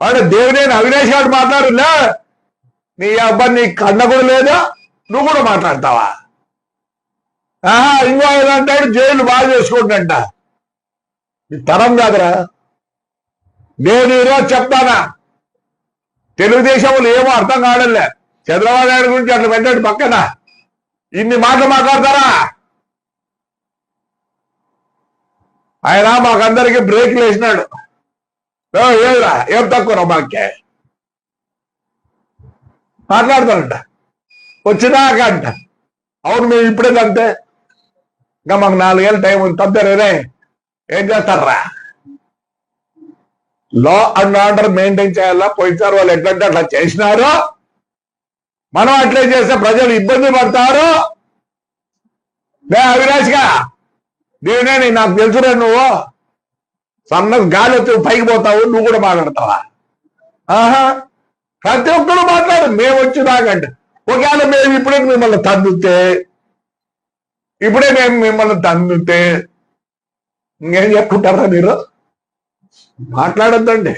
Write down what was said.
అంటే దేవుడైన అవినాష్ గారు మాట్లాడులే నీ అబ్బాయి నీ కన్న కూడా లేదా? నువ్వు కూడా మాట్లాడతావా? ఆహా ఇంకో ఆయన అంటాడు జైలు బాగా చేసుకుంటుంట. నీ తరం కాదురా. నేను ఈరోజు చెప్తానా? తెలుగుదేశంలో ఏమో అర్థం కావడంలే. చంద్రబాబు నాయుడు గురించి అట్లా పెట్టాడు పక్కన. ఇన్ని మాటలు మాట్లాడతారా? ఆయన మాకందరికి బ్రేక్లు వేసినాడు. ఏదిరా? ఏమిరా ఏం తక్కువ మాకే? మాట్లాడతారంట వచ్చినాక అంట. అవును మేము ఇప్పుడే అంతే. ఇంకా మాకు నాలుగేళ్ళు టైం ఉంది. తప్పరే ఏం చేస్తారా లా అండ్ ఆర్డర్ మెయింటైన్ చేయాలా? పోయినసారి వాళ్ళు ఎట్లంటే అట్లా చేసినారు మనం అట్లే చేస్తే ప్రజలు ఇబ్బంది పడతారు. నే అవినాష్ నేనే నాకు తెలుసురా నువ్వు. సన్న గాలి వచ్చి పైకి పోతావు నువ్వు కూడా మాట్లాడతావా? ఆహా ప్రతి ఒక్కరు మాట్లాడు మేము వచ్చి దాకంటే ఒకవేళ మేము ఇప్పుడే మిమ్మల్ని తందుతే ఇప్పుడే మేము మిమ్మల్ని తందుతే ఇంకేం చెప్పుకుంటారా మీరు? మాట్లాడద్దండి.